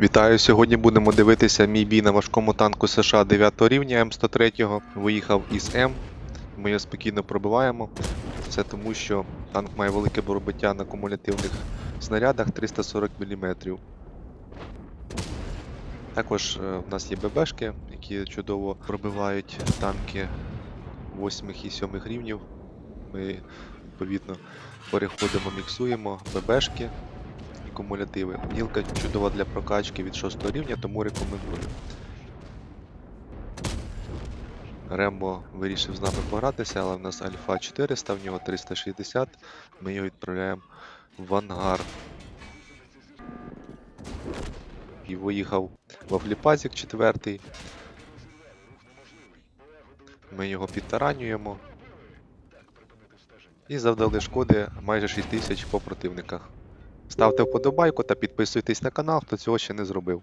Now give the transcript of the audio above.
Вітаю! Сьогодні будемо дивитися мій бій на важкому танку США 9 рівня М103. Виїхав із М. Ми його спокійно пробиваємо. Це тому, що танк має велике пробиття на кумулятивних снарядах 340 мм. Також е, в нас є ББшки, які чудово пробивають танки 8 і 7 рівнів. Ми відповідно переходимо, міксуємо ББшки кумулятиви. Гілка чудова для прокачки від 6 рівня, тому рекомендую. Рембо вирішив з нами погратися, але в нас Альфа 400, в нього 360. Ми його відправляємо в ангар. І виїхав в Афліпазік 4. Ми його підтаранюємо. І завдали шкоди майже 6 тисяч по противниках. Ставте вподобайку та підписуйтесь на канал, хто цього ще не зробив.